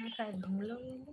हा काय घुमलं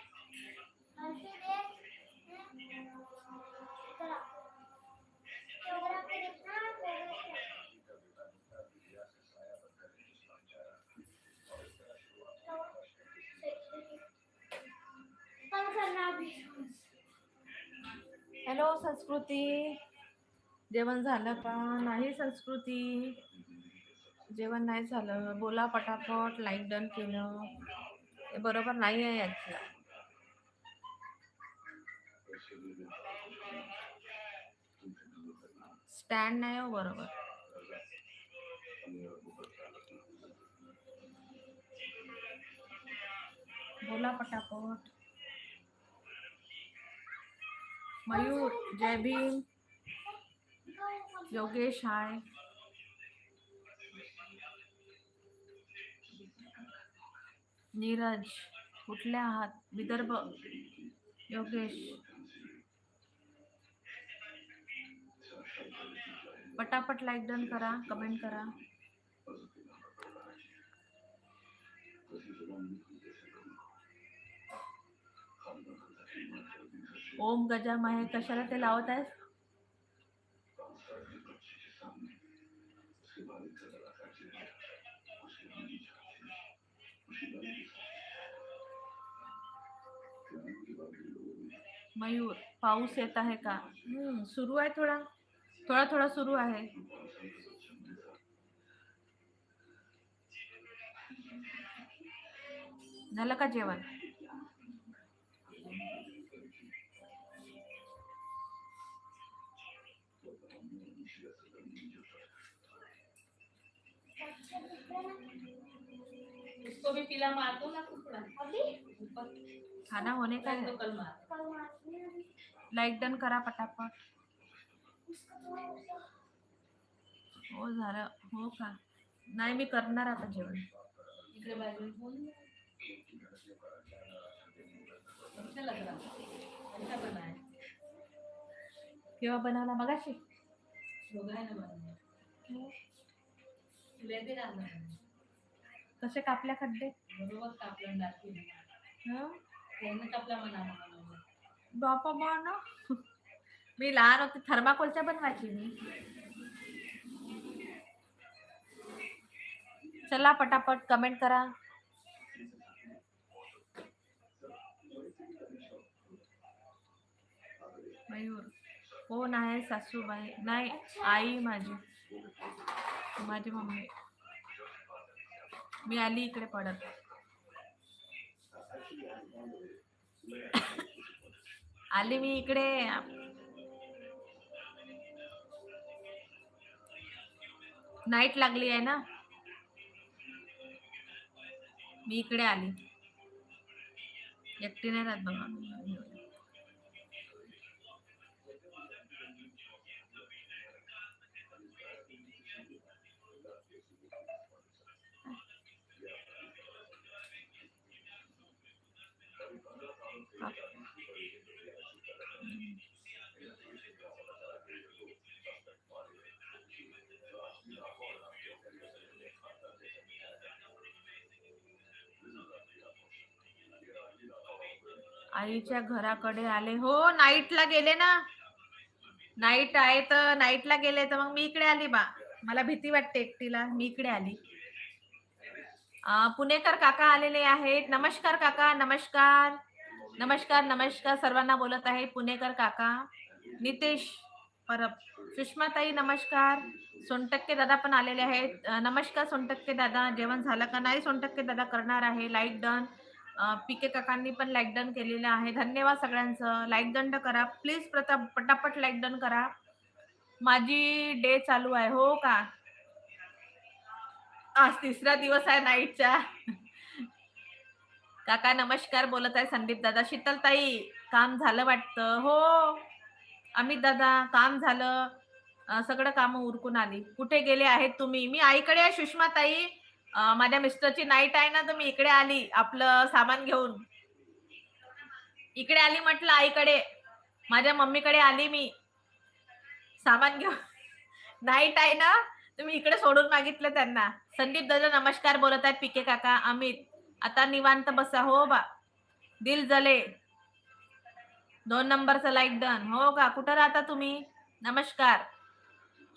हॅलो संस्कृती. जेवण झालं का? नाही संस्कृती. जेवण नाही झालं. बोला पटापट लाईक डन केलं. हे बरोबर नाही आहे याचं स्टँड नाही हो बरोबर. बोला पटापट. मयूर जय भीम योगेश, हाय। नीरज कुठले आहात। विदर्भ, योगेश। पटापट लाईक डन करा कमेंट करा. ओम गजाम आहे कशाला ते लावत आहेस मयूर पाऊस येत आहे का? हम्म, सुरू आहे थोडा. थोडा थोडा सुरू आहे. झालं का जेवण? उसको भी पीला मार दो ना कुकड़ा खाना होने का है कल मार डन करा पटापट. हो झालं. हो का? नाही मी करणार आता जेवण. इकडे बाजूला बोल केव्हा बनवला मगाशी? होगा है. ना कसे कापल्या खड्डे? बरोबर कापलं दाखवलं हं? त्यानं कापला म्हणा बनवलं बापा बन मी लहान होते थर्माकोलच्या बनवायची मी. चला पटापट कमेंट करा. मयूर. कोण आहे सासूबाई? नाही आई माझी. माझी मम्मी. मी आली इकडे पडत. आली मी इकडे. नाईट लागली आहे ना? मी इकडे आली. एकटी नाही राहत बघा आईच्या घराकडे आले. हो नाईटला गेले ना? नाईट आहे तर नाईटला गेले तर मग मी इकडे आली बा. मला भीती वाटते एकटीला. मी इकडे आली. पुणेकर काका आलेले आहेत. नमस्कार काका नमस्कार. नमस्कार नमस्कार. सर्वांना बोलत आहे पुणेकर काका. नितेश परब. सुषमाताई नमस्कार. सोनटक्के दादा पण आलेले आहेत. नमस्कार सोनटक्के दादा. जेवण झालं का नाही? सोनटक्के दादा करणार आहे. Like done. पीके काकांनी पण लाईक डन केलेलं आहे. धन्यवाद सगळ्यांचं. लाईक दंड करा. प्लीज प्रताप पटापट लाईक डन करा. माझी डे चालू आहे. हो का? आज तिसरा दिवस आहे नाईटचा. काका नमस्कार बोलत आहे संदीप दादा. शीतलताई काम झालं वाटतं? हो. अमित दादा काम झालं. सगळं काम उरकून आली. कुठे गेले आहेत तुम्ही? मी आईकडे आहे सुषमाताई. ताई माझ्या मिस्टरची नाईट आहे ना तर मी इकडे आली आपलं सामान घेऊन. इकडे आली म्हटलं आईकडे. माझ्या मम्मीकडे आली मी. सामान घेऊन. नाईट आहे ना तुम्ही इकडे सोडून मागितलं त्यांना. संदीप दादा नमस्कार बोलत आहेत पिके काका अमित. आता निवांत बसा हो बा. दिल जले. दोन नंबरचं लाईक डन हो का? कुठं राहता तुम्ही? नमस्कार.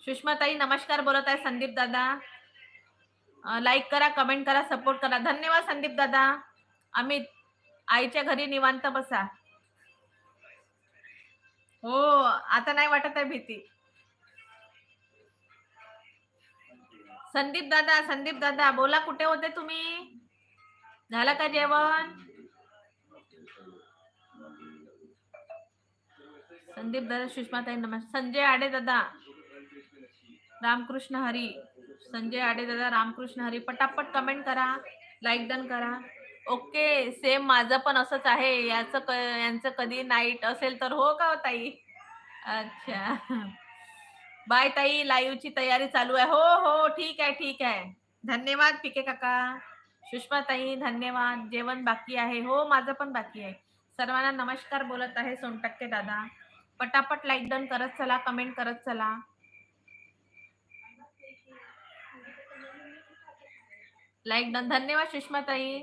सुषमाताई नमस्कार बोलत आहे संदीप दादा. लाईक करा कमेंट करा सपोर्ट करा. धन्यवाद संदीप दादा. अमित आईच्या घरी निवांत बसा. हो आता नाही वाटत आहे भीती. संदीप दादा संदीप दादा बोला कुठे होते तुम्ही? झालं का जेवण? संदीप दादा सुषमाताई नमस्कार संजय आडे दादा रामकृष्ण हरी संजय आडे दादा रामकृष्ण हरी पटापट कमेंट करा लाईक डन करा. ओके सेम माझं पण असंच आहे. याचं क यांचं कधी नाईट असेल तर हो का हो ताई? अच्छा. बाय ताई लाईव्हची तयारी चालू आहे. हो हो ठीक आहे ठीक आहे. धन्यवाद पिके काका. सुषमाताई धन्यवाद. जेवण बाकी आहे. हो माझं पण बाकी आहे. सर्वांना नमस्कार बोलत आहे सोनटक्के दादा. पटापट लाईक डन करत चला कमेंट करत चला. लाईक डन धन्यवाद सुषमाताई.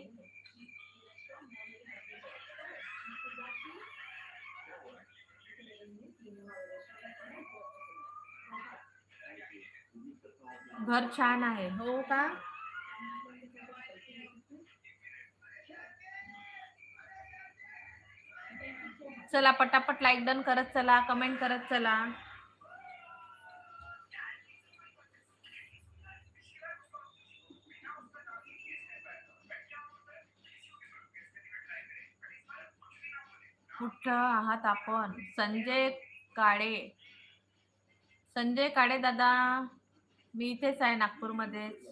घर छान आहे. हो का? चला पटापट लाईक डन करत चला कमेंट करत चला. कुठं आहात आपण? संजय काळे. संजय काळे दादा मी इथेच आहे नागपूरमध्येच.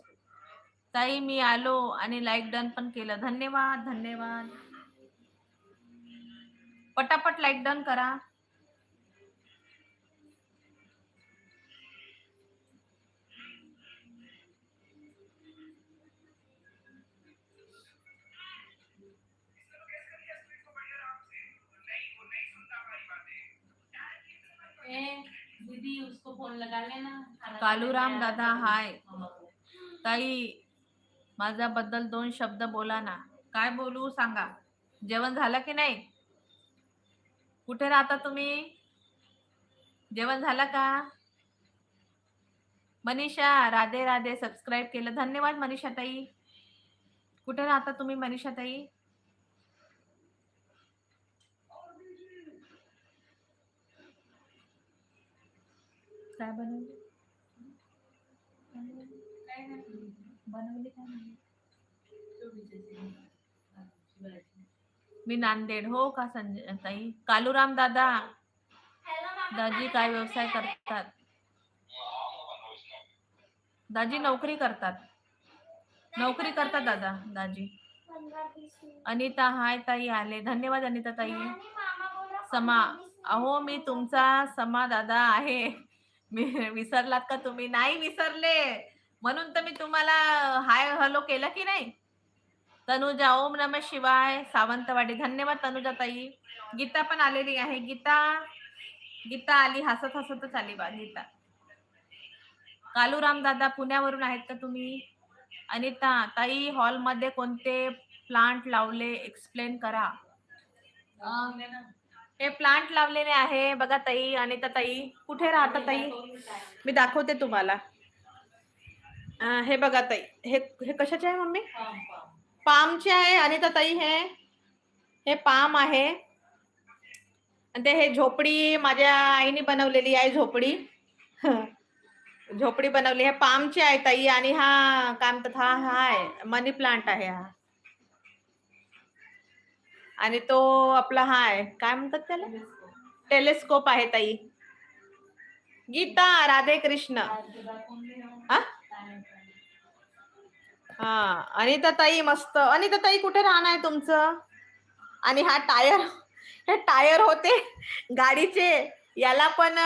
ताई मी आलो आणि लाईक डन पण केलं. धन्यवाद धन्यवाद. पटापट लाईक डन करा. दीदी उसको फोन लगा लेना. कालूराम दादा हाय। ताई माझ्या बद्दल दोन शब्द बोला ना. काय बोलू सांगा? जेवण झालं की नाही? कुठे राहता तुम्ही? जेवण झालं का? मनीषा राधे राधे सबस्क्राईब केलं. धन्यवाद मनीषा ताई कुठे राहता तुम्ही मनीषा ताई काय बनवली? काय नाही. बनवली काय नाही? चोवीसशे. हा, शिवाजी. मी नांदेड. हो का संजय ताई? कालूराम दादा. दाजी काय व्यवसाय करतात? दाजी नोकरी करतात. नोकरी करतात दादा दाजी. अनिता हाय ताई आले. धन्यवाद अनिता ताई. समा अहो मी तुमचा समा दादा आहे. मी विसरलात का तुम्ही? नाही विसरले. म्हणून तर मी तुम्हाला हाय हॅलो केलं की नाही? तनुजा ओम नम शिवाय सावंतवाडी. धन्यवाद तनुजा ताई. गीता पण आलेली आहे. गीता गीता आली हसत हसतच आली बा गीता. कालूराम दादा पुण्यावरून आहेत का तुम्ही? अनिता ताई हॉलमध्ये कोणते प्लांट लावले? एक्सप्लेन करा. हे प्लांट लावलेले आहे. बघा ताई अनिता ताई. कुठे राहता ताई? मी दाखवते तुम्हाला. हे बघा ताई. हे हे कशाचे आहे मम्मी? पामचे आहे अनिता ताई हे हे पाम आहे. आणि ते हे झोपडी माझ्या आईने बनवलेली आहे झोपडी. झोपडी बनवली आहे पामची आहे ताई आणि हा काय म्हणतात हा हा आहे मनी प्लांट आहे हा. आणि तो आपला हा आहे काय म्हणतात त्याला? टेलिस्कोप आहे ताई. गीता राधे कृष्ण. हा हा अनिता ताई मस्त. अनिता ताई कुठे राहणार आहे तुमचं? आणि हा टायर हे टायर होते गाडीचे. याला पण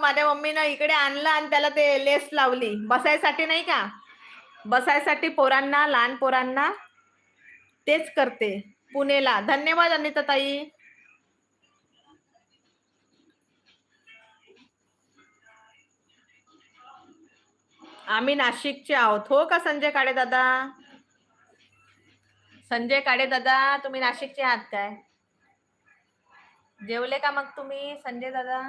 माझ्या मम्मीनं इकडे आणलं आणि त्याला ते लेस लावली. बसायसाठी नाही का? बसायसाठी पोरांना लहान पोरांना. तेच करते. पुणेला. धन्यवाद अनिता ताई आम्ही नाशिकचे आहोत. हो का संजय काळे दादा? संजय काळे दादा तुम्ही नाशिकचे आहात काय? जेवले का मग तुम्ही संजय दादा?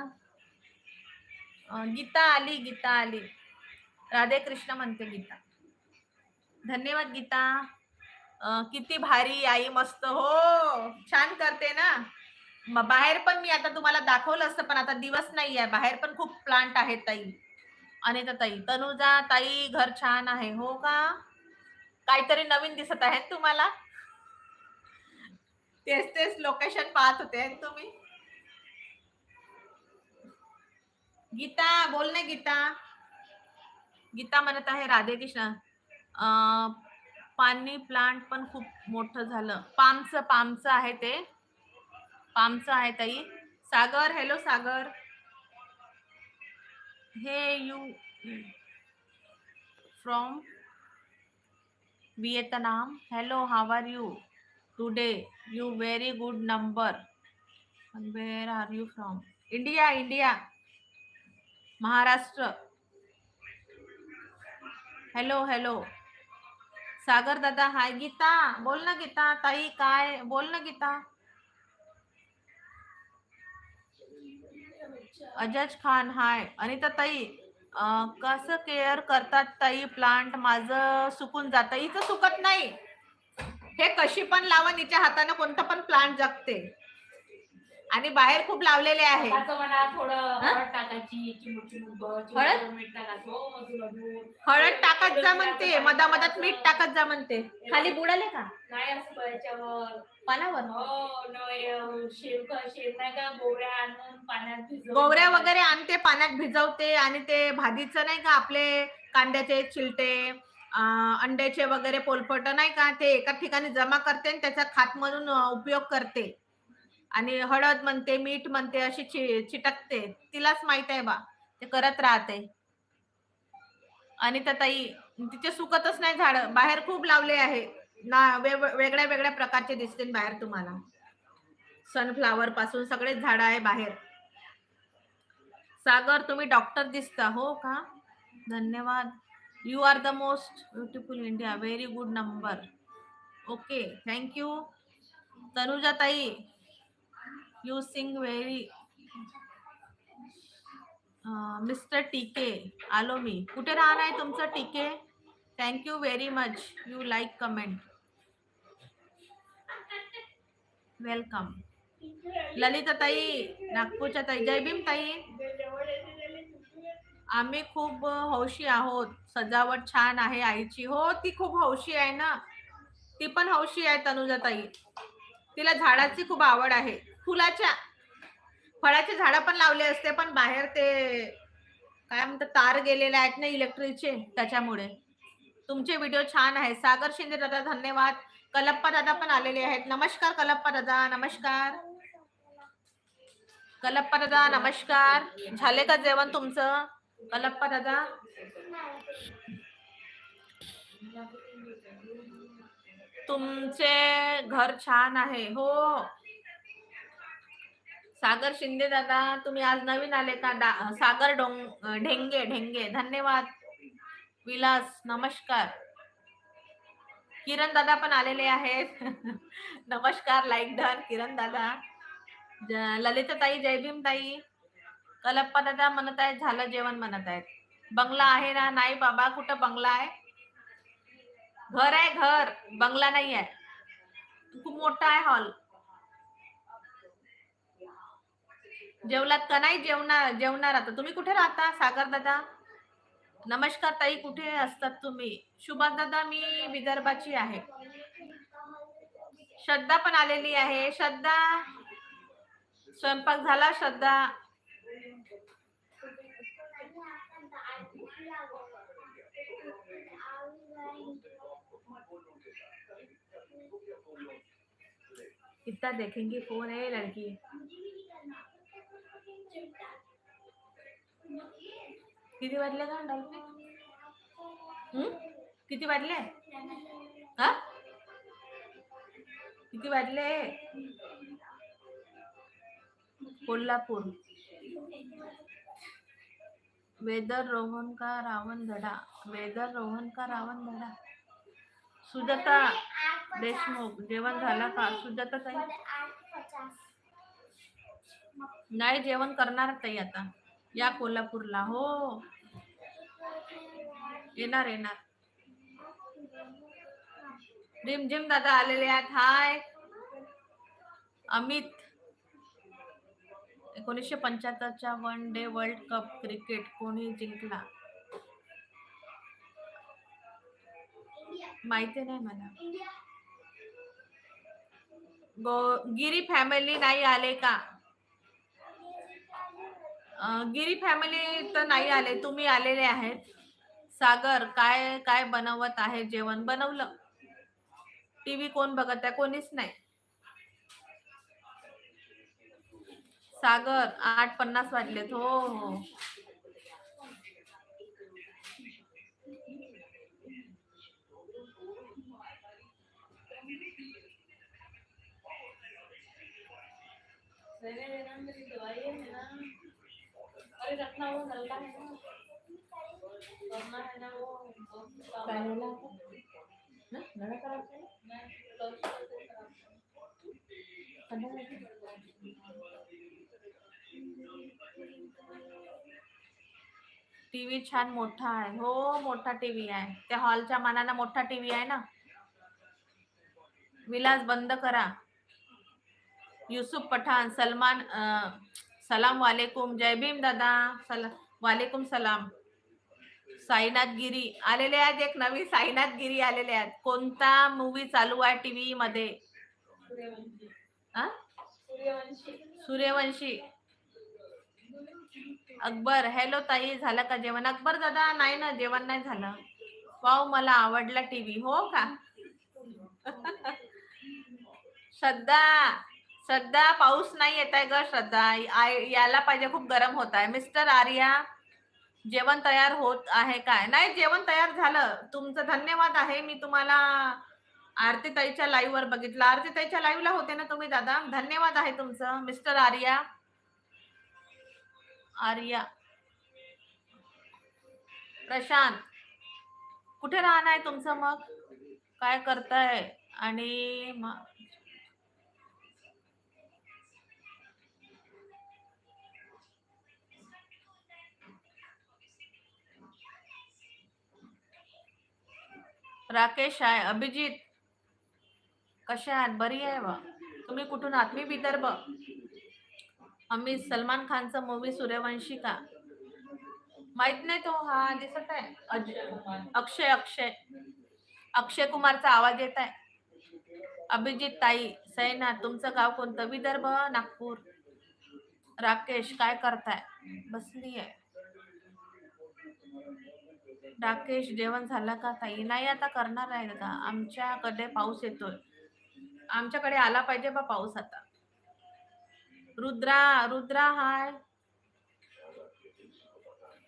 गीता आली गीता आली. राधे कृष्ण म्हणते गीता. धन्यवाद गीता. आ, किती भारी आई मस्त. हो छान करते ना. बाहेर पण मी आता तुम्हाला दाखवलं असतं पण आता दिवस नाही आहे बाहेर पण खूप प्लांट आहेत ताई. अनिता ताई तनुजा ताई घर छान आहे हो का? काहीतरी नवीन दिसत आहे तुम्हाला? तेच तेच लोकेशन पाहत होते तुम्ही. गीता बोल ना गीता. गीता म्हणत आहे राधे कृष्ण. पाणी प्लांट पण खूप मोठं झालं. पामचं पामचं आहे ते. पामचं आहे ताई. Sagar hello Sagar. Hey you from Vietnam hello how are you today you very good number where are you from India India Maharashtra hello hello Sagar दादा हाय गीता बोल ना गीता ताई काय बोल ना गीता अजज खान हाय. अनिता ताई कसं केअर करतात ताई? प्लांट माझं सुकून जातं. हिचं सुकत नाही. हे कशी पण लावा तिच्या हाताने कोणतं पण प्लांट जगते. आणि बाहेर खूप लावलेले आहे. हळद हो. हळद टाकत जा म्हणते. मधा मधात मीठ टाकत जा म्हणते. खाली बुडाले का? नाही पानावर? हो न का गोवऱ्या आणून पाण्यात भिजवून गोवऱ्या वगैरे आणते पाण्यात भिजवते आणि ते भाजीचं नाही का आपले कांद्याचे चिलटे अं, अंड्याचे वगैरे पोलपट नाही का ते एका ठिकाणी जमा करते आणि त्याचा खात म्हणून अं, उपयोग करते. आणि हळद म्हणते मीठ म्हणते अशी चि चिटकते. तिलाच माहीत आहे बा ते करत राहते. आणि त्या ताई तिचे सुकतच नाही झाड बाहेर खूप लावले आहे. ना वेग वेगळ्या वेगळ्या प्रकारचे दिसतील बाहेर तुम्हाला. सनफ्लावर पासून सगळेच झाड आहे बाहेर. सागर तुम्ही डॉक्टर दिसता हो का? धन्यवाद. You are the most beautiful India very good number okay thank you Tanuja ताई यू सिंग व्हेरी मिस्टर टीके आलो मी कुठे राहणार आहे तुमचं टीके thank you very much you like comment welcome Lalita ताई नागपूरच्या ताई जय भीम ताई आम्ही खूप हौशी आहोत. सजावट छान आहे आईची. हो ती खूप हौशी आहे ना. ती पण हौशी आहे तनुजा ताई तिला झाडाची खूप आवड आहे. फुलाच्या फळाचे झाडं पण लावले असते पण बाहेर ते काय म्हणतात तार गेलेले आहेत ना इलेक्ट्रिकचे त्याच्यामुळे. तुमचे व्हिडिओ छान आहे सागर शिंदे दादा धन्यवाद. कलप्पा दादा पण आलेले आहेत. नमस्कार कलप्पा दादा नमस्कार. कलप्पा दादा नमस्कार. झाले का जेवण तुमचं? कलप्पा दादा तुमचे घर छान आहे हो. सागर शिंदे दादा तुम्ही आज नवीन आले का? सागर डोंग ढेंगे ढेंगे. धन्यवाद. विलास नमस्कार. किरण दादा पण आलेले आहेत. नमस्कार लाईक डन किरण दादा. ललिता ताई जयभीम ताई कलप्पा दादा म्हणत आहेत झालं जेवण म्हणत आहेत. बंगला आहे ना? नाही बाबा कुठं बंगला आहे? घर आहे घर बंगला नाही आहे. खूप मोठा आहे हॉल. जेवलात का? नाही जेवणार जेवणार आता. तुम्ही कुठे राहता सागर दादा? नमस्कार ताई, कुठे असतात तुम्ही? दादा, मी विदर्भाची आहे. श्रद्धा पण आलेली आहे. श्रद्धा, स्वयंपाक झाला? श्रद्धा. कितना देखेंगे, फ़ोन है लड़की। किती वाजले का? किती वाजले? हा? किती वाजले? कोल्हापूर. वेदर रोहन का रावण धडा? वेदर रोहन का रावण धडा? सुजाता देशमुख जेवण झालं का? सुजाता ताई? नाही जेवण करणार ताई आता. या कोल्हापूरला हो. येणार येणार. रिमझिम दादा आलेले आहेत. हाय. अमित. एकोणीसशे पंच्याहत्तरच्या one day world cup cricket कोणी जिंकला? माहिती नाही मला. गो गिरी फॅमिली नाही आले का? गिरी फॅमिली तर नाही आले तुम्ही आलेले आहेत. सागर काय काय बनवत आहे जेवण? बनवलं. टीव्ही कोण बघत आहे? कोणीच नाही. सागर आठ पन्नास वाजलेत. हो हो. रखना वो है ना है ना वो मैं खराब टीव्ही छान मोठा आहे. हो मोठा टीव्ही आहे. त्या हॉलच्या मानाला मोठा टीव्ही आहे ना? विलास बंद करा. युसुफ पठाण सलमान सलाम वालेकुम. जय भीम दादा. सल वालेकुम सलाम. साईनाथ गिरी आलेले आहेत एक नवीन साईनाथ गिरी आलेले आहेत. कोणता मूवी चालू आहे टीव्ही मध्ये? सूर्यवंशी सूर्यवंशी. सूर्यवंशी अकबर हॅलो ताई झालं का जेवण? अकबर दादा नाही ना जेवण नाही झालं. वाव मला आवडला टीव्ही हो का? श्रद्धा! श्रद्धा पाऊस नाही येत आहे ग श्रद्धा. आय- यायला पाहिजे खूप गरम होत आहे. मिस्टर आर्या जेवण तयार होत आहे काय? नाही जेवण तयार झालं. तुमचं धन्यवाद आहे. मी तुम्हाला आरती ताईच्या लाईव्ह वर बघितलं. आरती ताईच्या लाईव्ह ला होते ना तुम्ही दादा? धन्यवाद आहे तुमचं मिस्टर आर्या. आर्या. प्रशांत कुठे राहणार आहे तुमचं मग? काय करताय? आणि राकेश आहे. अभिजित कशा आहात? बरी आहे बा. तुम्ही कुठून आहात? मी विदर्भ. आम्ही सलमान खानचा मूवी सूर्यवंशी का? माहीत नाही तो. हा दिसत आहे. अज- अक्षय अक्षय. अक्षय कुमारचा आवाज येत आहे. अभिजित ताई सैना तुमचं गाव कोणतं? विदर्भ नागपूर. राकेश काय करताय? बसली आहे राकेश जेवण झालं का ताई? नाही आता करणार आहे का? आमच्याकडे पाऊस येतोय. आमच्याकडे आला पाहिजे बा पाऊस आता. रुद्रा रुद्रा हाय.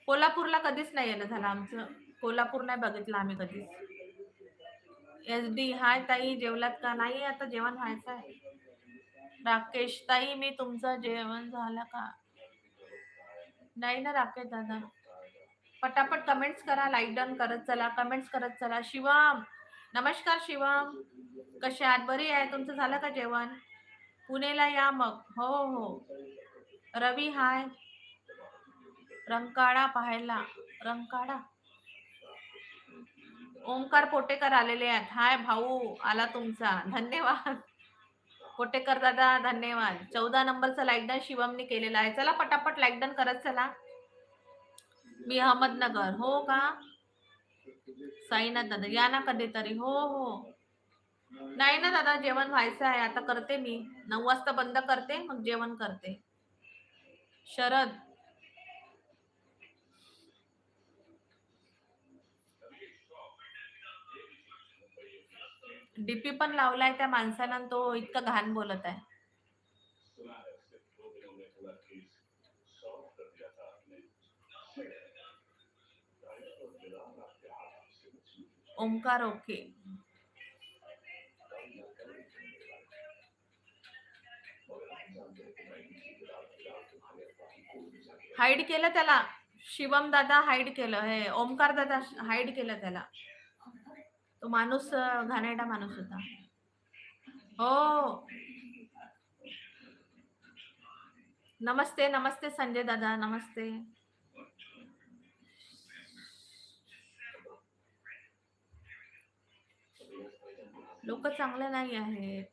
कोल्हापूरला कधीच नाही येणं झालं आमचं. कोल्हापूर नाही बघितलं आम्ही कधीच. एस डी हाय ताई जेवलात का? नाही आता जेवण व्हायचं आहे. राकेश ताई मी तुमचं जेवण झालं का? नाही ना राकेश दादा. पटापट कमेंट्स करा लाईक डन करत चला कमेंट्स करत चला. शिवम नमस्कार शिवम. कसे आहात? बरी आहे? तुमचं झालं का जेवण? पुणेला या मग. हो हो. रवी हाय रंकाळा पाहायला. रंकाळा. ओंकार पोटेकर आलेले आहेत. हाय भाऊ. आला तुमचा. धन्यवाद. पोटेकर दादा धन्यवाद. चौदा नंबरचा लाईक डन शिवमने केलेला आहे. चला पटापट लाईक डन करत चला. मी अहमदनगर हो का? साईनाथ दादा या ना कधीतरी हो हो. नाही ना दादा जेवण व्हायचं आहे आता करते मी. नऊ वाजता बंद करते मग जेवण करते. शरद. डीपी पण लावलाय त्या माणसानं तो इतकं घाण बोलत आहे. ओंकार ओके. हाईड केलं त्याला. शिवम दादा हाईड केलं. हे ओमकार दादा हाईड केलं त्याला. तो माणूस अं, घाणेरडा माणूस होता. हो. नमस्ते नमस्ते संजय दादा नमस्ते. लोक चांगले नाही आहेत.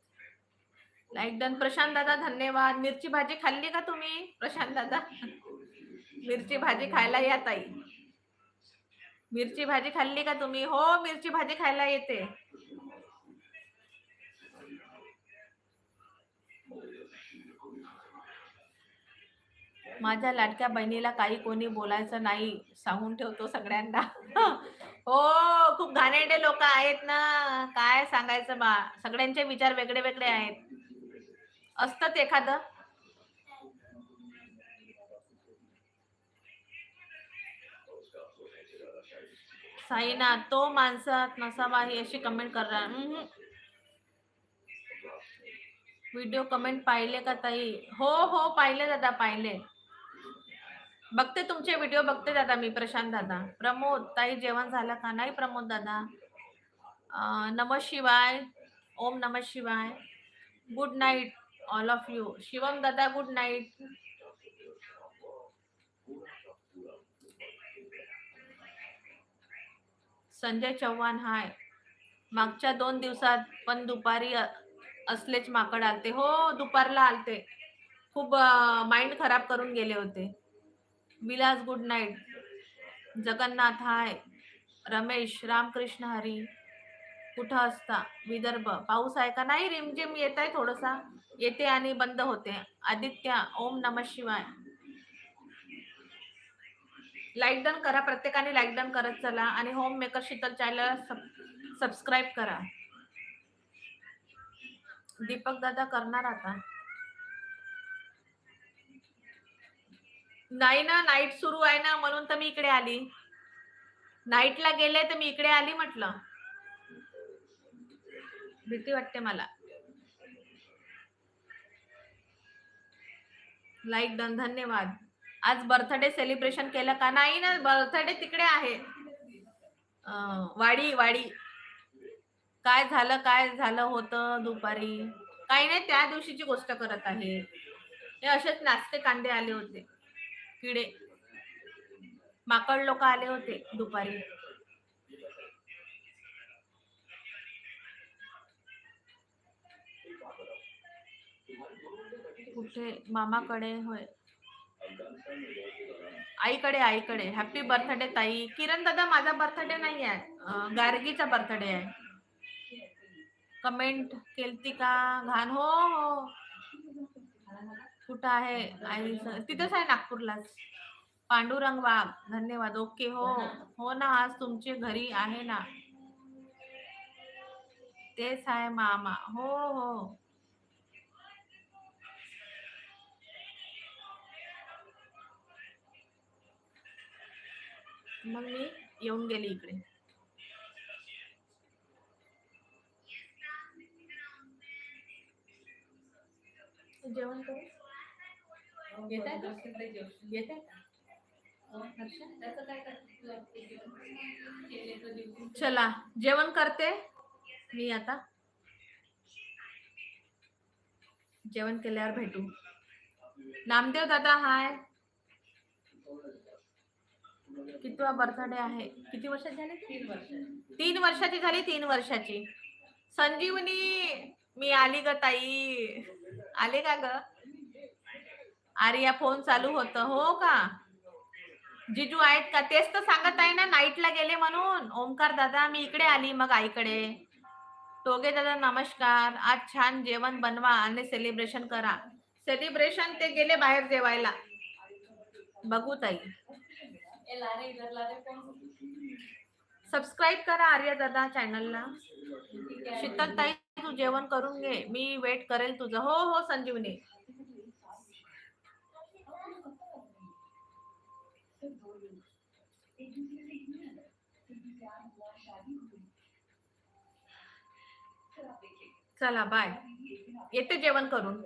लाईक डन प्रशांत दादा धन्यवाद. मिरची भाजी खाल्ली का तुम्ही प्रशांत दादा? मिरची भाजी खायला या ताई. मिरची भाजी खाल्ली का तुम्ही? हो मिरची भाजी खायला येते. माझ्या लाडक्या बहिणीला काही कोणी बोलायचं नाही सांगून ठेवतो सगळ्यांना. हो घाणेरडे लोक आहेत ना काय सांगायचं बा? सगळ्यांचे विचार वेगळे वेगळे आहेत. असतात एखादं. साईनाथ तो माणसात नसावा ही अशी कमेंट करणार. व्हिडिओ कमेंट पाहिले का ताई? हो हो पाहिले दादा पाहिले. बघते तुमचे व्हिडिओ बघते दादा मी प्रशांत दादा. प्रमोद ताई जेवण झालं का नाही प्रमोद दादा? नम शिवाय. ओम नम शिवाय. Good night all of you Shivam दादा good night Sanjay Chavan hi मागच्या दोन दिवसात पण दुपारी असलेच माकड आलते. हो दुपारला आलते. खूप माइंड खराब करून गेले होते. Vilas good night Jagannath hi Ramesh Ramkrishna Hari कुठं असता? विदर्भ. पाऊस आहे का? नाही रिमझिम येत आहे थोडसा. येते आणि बंद होते. आदित्य ओम नम शिवाय. लाईक डन करा प्रत्येकाने लाईक डन करत चला आणि home maker Sheetal channel subscribe करा. दीपक दादा करणार आता. नाही ना नाईट सुरू आहे ना म्हणून तर मी इकडे आली. नाईटला गेले तर मी इकडे आली म्हटलं. भीती वाटते मला. लाईक डन धन्यवाद. आज बर्थडे सेलिब्रेशन केलं का? नाही ना बर्थडे तिकडे आहे. वाडी वाडी. काय झालं काय झालं होतं दुपारी? काही नाही त्या दिवशीची गोष्ट करत आहे. हे असेच नाचते कांदे आले होते. किडे. माकड लोक आले होते दुपारी. कुठे? मामाकडे होय. आईकडे आईकडे. हॅपी बर्थडे ताई. किरण दादा माझा बर्थडे नाही आहे. गार्गीचा बर्थडे आहे. कमेंट केलती का? घाण. हो हो. कुठं आहे? आई तिथेच आहे नागपूरलाच. पांडुरंग बाब धन्यवाद. ओके हो. हो ना आज तुमचे घरी आहे ना. तेच आहे मामा. हो हो. मग मी येऊन गेली इकडे. जेवण करू? येत आहे का? येते. चला जेवण करते मी आता. जेवण केल्यावर भेटू. नामदेव दादा हाय. कितवा बर्थडे आहे? किती वर्षात झाले? तीन वर्ष तीन वर्षाची झाली तीन वर्षाची. संजीवनी मी आली ग ताई. आले का ग? आर्या फोन चालू होत. हो का? जिजू आहेत का? तेच तर सांगत आहे ना नाईटला गेले म्हणून. ओमकार दादा मी इकडे आली मग आईकडे. टोगे दादा नमस्कार. आज छान जेवण बनवा आणि सेलिब्रेशन करा. सेलिब्रेशन ते गेले बाहेर जेवायला. बघू ताई. सबस्क्राईब करा आर्या दादा चॅनलला शीतल ताई तू जेवण करून घे. मी वेट करेल तुझं. हो हो संजीवनी. चला बाय येते जेवण करून.